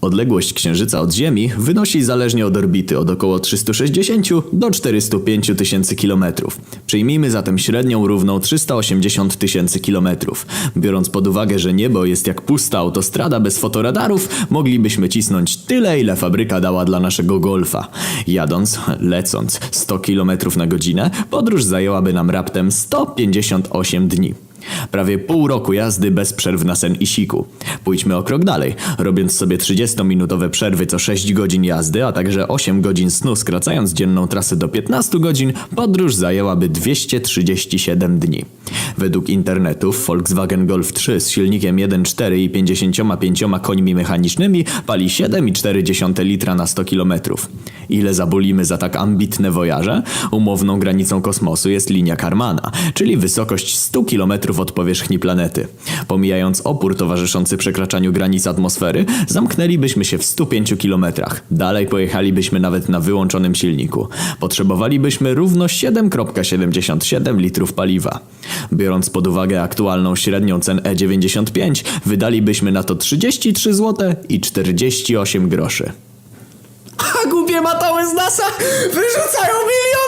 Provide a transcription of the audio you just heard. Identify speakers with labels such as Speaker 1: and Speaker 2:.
Speaker 1: Odległość Księżyca od Ziemi wynosi zależnie od orbity od około 360 do 405 tysięcy kilometrów. Przyjmijmy zatem średnią równą 380 tysięcy kilometrów. Biorąc pod uwagę, że niebo jest jak pusta autostrada bez fotoradarów, moglibyśmy cisnąć tyle, ile fabryka dała dla naszego golfa. Jadąc, lecąc 100 km na godzinę, podróż zajęłaby nam raptem 158 dni. Prawie pół roku jazdy bez przerw na sen i siku. Pójdźmy o krok dalej. Robiąc sobie 30-minutowe przerwy co 6 godzin jazdy, a także 8 godzin snu, skracając dzienną trasę do 15 godzin, podróż zajęłaby 237 dni. Według internetów Volkswagen Golf 3 z silnikiem 1.4 i 55 końmi mechanicznymi pali 7,4 litra na 100 km. Ile zabólimy za tak ambitne wojaże? Umowną granicą kosmosu jest linia Karmana, czyli wysokość 100 km od powierzchni planety. Pomijając opór towarzyszący przekraczaniu granic atmosfery, zamknęlibyśmy się w 105 km. Dalej pojechalibyśmy nawet na wyłączonym silniku. Potrzebowalibyśmy równo 7,77 litrów paliwa. Biorąc pod uwagę aktualną średnią cen E95, wydalibyśmy na to 33 zł i 48 groszy. A głupie matały z NASA wyrzucają błoto!